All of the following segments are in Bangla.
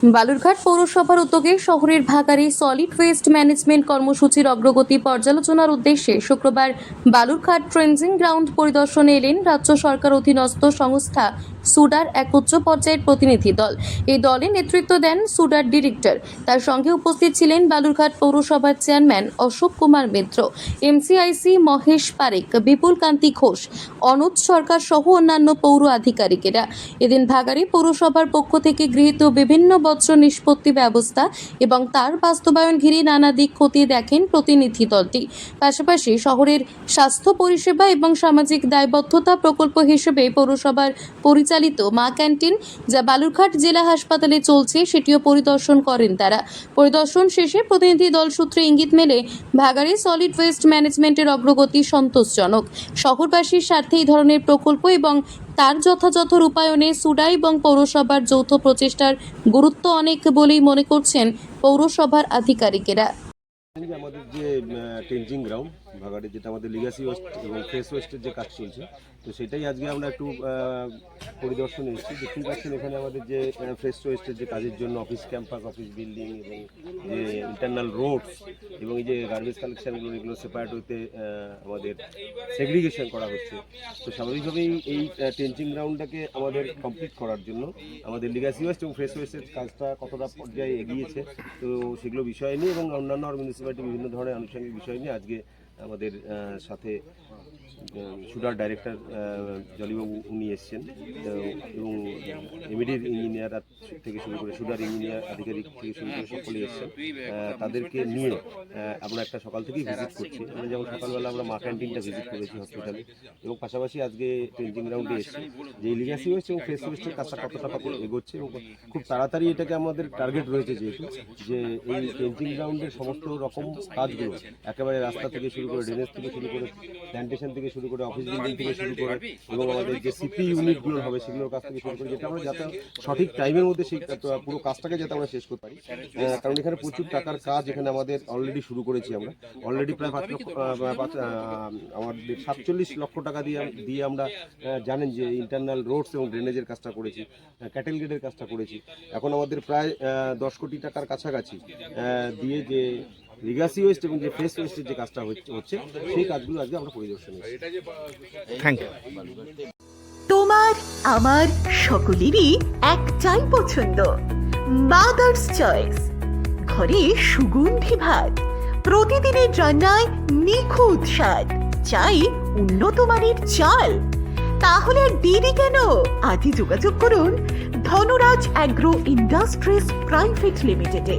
বালুরঘাট পৌরসভার উদ্যোগে শহরের ভাগাড়ে সলিড ওয়েস্ট ম্যানেজমেন্ট কর্মসূচির অগ্রগতি পর্যালোচনার উদ্দেশ্যে শুক্রবার বালুরঘাট ট্রেঞ্জিং গ্রাউন্ড পরিদর্শনে এলেন রাজ্য সরকার অধীনস্থ সংস্থা সুডার এক উচ্চ পর্যায়ের প্রতিনিধি দল। এই দলে নেতৃত্ব দেন সুডার ডিরেক্টর। তার সঙ্গে উপস্থিত ছিলেন বালুরঘাট পৌরসভার চেয়ারম্যান অশোক কুমার মিত্র, এমসিআইসি মহেশ পারেক, বিপুল কান্তি ঘোষ, অনুজ সরকার সহ অন্যান্য পৌর আধিকারিকেরা। এদিন ভাগাড়ি পৌরসভার পক্ষ থেকে গৃহীত বিভিন্ন বজ্র নিষ্পত্তি ব্যবস্থা এবং তার বাস্তবায়ন ঘিরে নানা দিক খতিয়ে দেখেন প্রতিনিধি দলটি। পাশাপাশি শহরের স্বাস্থ্য পরিষেবা এবং সামাজিক দায়বদ্ধতা প্রকল্প হিসেবে পৌরসভার পরিচালিত মা ক্যান্টিন, যা বালুরঘাট জেলা হাসপাতালে চলছে, সেটিও পরিদর্শন করেন তারা। পরিদর্শন শেষে প্রতিনিধি দল সূত্রে ইঙ্গিত মেলে, ভাগাড়ি সলিড ওয়েস্ট ম্যানেজমেন্টের অগ্রগতি সন্তোষজনক। শহরবাসীর স্বার্থে এই ধরনের প্রকল্প এবং তার যথাযথ রূপায়ণে সুডাই এবং পৌরসভার যৌথ প্রচেষ্টার গুরুত্ব অনেক বলেই মনে করছেন পৌরসভার আধিকারিকেরা। আমাদের যে গ্রাউন্ড ভাগাড়ে যেটা আমাদের লিগাসি ওয়েস্ট এবং ফ্রেশ ওয়েস্টের যে কাজ চলছে তো সেটাই আজকে আমরা একটু পরিদর্শন এসেছি দেখতেই পাচ্ছেন এখানে আমাদের যে ফ্রেশ ওয়েস্টের যে কাজের জন্য অফিস ক্যাম্পাস অফিস বিল্ডিং এবং যে ইন্টারনাল রোডস এবং এই যে গার্বেজ কালেকশানগুলো এগুলো সেপারেট আহ, আমাদের সেগ্রিগেশন করা হচ্ছে। তো স্বাভাবিকভাবেই এই টেঞ্জিং গ্রাউন্ডটাকে আমাদের কমপ্লিট করার জন্য আমাদের লিগাসি ওয়েস্ট এবং ফ্রেশ ওয়েস্টের কাজটা কতটা পর্যায়ে এগিয়েছে তো সেগুলো বিষয় নিয়ে এবং অন্যান্য মিউনিসিপ্যালিটি বিভিন্ন ধরনের আনুষঙ্গিক বিষয় নিয়ে আজকে আমাদের সাথে সুডার ডাইরেক্টর জলিবাবু উনি এসছেন এবং এমএডির ইঞ্জিনিয়ার থেকে শুরু করে সুডার ইঞ্জিনিয়ার আধিকারিক থেকে শুরু করে সকলেই এসছেন। তাদেরকে নিয়ে আমরা একটা সকাল থেকেই ভিজিট করছি। আমরা যেমন সকালবেলা আমরা মা ক্যান্টিনটা ভিজিট করেছি হসপিটালে এবং পাশাপাশি আজকে ট্রেঞ্জিং গ্রাউন্ডে এসেছি যে লিগাসি ওয়েস্ট এবং ফেস ওয়েস্টের কাজটা কতটা কত এগোচ্ছে এবং খুব তাড়াতাড়ি এটাকে আমাদের টার্গেট রয়েছে যেহেতু, যে এই ট্রেঞ্জিং গ্রাউন্ডের সমস্ত রকম কাজগুলো একেবারে রাস্তা থেকে শুরু করে ড্রেনেজ থেকে শুরু করে প্ল্যান্টেশন থেকে শুরু করে অফিস বিল্ডিং থেকে শুরু করে এবং আমাদের যে সিপি ইউনিটগুলো হবে সেগুলোর কাছ থেকে শুরু করে যেটা আমরা যাতে সঠিক টাইমের মধ্যে সেই পুরো কাজটাকে যাতে আমরা শেষ করতে পারি। কারণ এখানে প্রচুর টাকার কাজ এখানে আমাদের অলরেডি শুরু করেছি আমরা। অলরেডি প্রায় পাঁচ লক্ষ আমাদের সাতচল্লিশ লক্ষ টাকা দিয়ে দিয়ে আমরা জানেন যে ইন্টারনাল রোডস এবং ড্রেনেজের কাজটা করেছি ক্যাটেল গেটের কাজটা করেছি। এখন আমাদের প্রায় দশ কোটি টাকার কাছাকাছি দিয়ে যে লিগাসি ওয়েস্ট এবং যে ফ্রেশ ওয়েস্টের যে কাজটা হচ্ছে সেই কাজগুলো আজকে আমরা পরিদর্শনে এসেছি। থ্যাংক ইউ তোমার আমার সকলেরই একটাই পছন্দ। মাদার্স চয়েস ঘরে সুগন্ধি ভাত। প্রতিদিনের রান্নায় নিখুঁত স্বাদ। চাই উন্নত মানের চাল। তাহলে দেরি কেন? আজই যোগাযোগ করুন ধনরাজ অ্যাগ্রো ইন্ডাস্ট্রিজ প্রাইভেট লিমিটেডে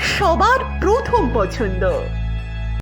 সবার প্রথম পছন্দ।